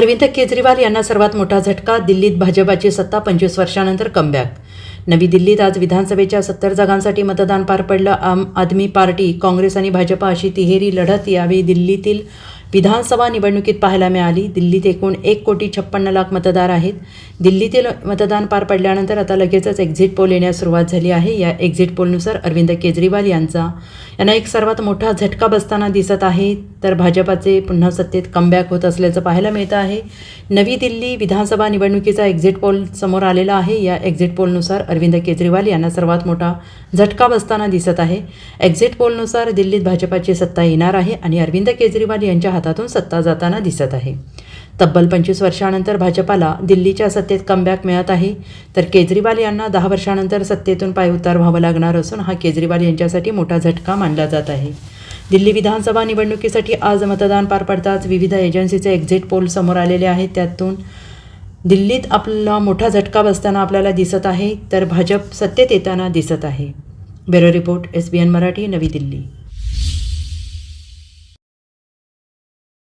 अरविंद केजरीवाल यांना सर्वात मोठा झटका दिल्लीत भाजपाची सत्ता पंचवीस वर्षानंतर कमबॅक. नवी दिल्लीत आज विधानसभेच्या सत्तर जागांसाठी मतदान पार पडलं. आम आदमी पार्टी काँग्रेस आणि भाजपा अशी तिहेरी लढत यावेळी दिल्लीतील विधानसभा निवडणुकीत पाहायला मिळाली. दिल्लीत एकूण एक कोटी छप्पन्न लाख मतदार आहेत. दिल्लीतील मतदान पार पडल्यानंतर आता लगेचच एक्झिट पोल येण्यास सुरुवात झाली आहे. या एक्झिट पोलनुसार अरविंद केजरीवाल यांचा यांना एक सर्वात मोठा झटका बसताना दिसत आहे. तर भाजपाचे पुन्हा सत्तेत कमबॅक होत असल्याचं पाहायला मिळतं आहे. नवी दिल्ली विधानसभा निवडणुकीचा एक्झिट पोल समोर आलेला आहे. या एक्झिट पोलनुसार अरविंद केजरीवाल यांना सर्वात मोठा झटका बसताना दिसत आहे. एक्झिट पोलनुसार दिल्लीत भाजपाची सत्ता येणार आहे आणि अरविंद केजरीवाल यांच्या हातातून सत्ता जाताना दिसत आहे. तब्बल पंचवीस वर्षानंतर भाजपाला दिल्लीच्या सत्तेत कमबॅक मिळत आहे. तर केजरीवाल यांना दहा वर्षानंतर सत्तेतून पायउतार व्हावं लागणार असून हा केजरीवाल यांच्यासाठी मोठा झटका मानला जात आहे. दिल्ली विधानसभा निवडणुकीसाठी आज मतदान पार पडताच विविध एजन्सीचे एक्झिट पोल समोर आलेले आहेत. त्यातून दिल्लीत आपला मोठा झटका बसताना आपल्याला दिसत आहे तर भाजप सत्तेत येताना दिसत आहे. Bureau report S B N Marathi नवी दिल्ली.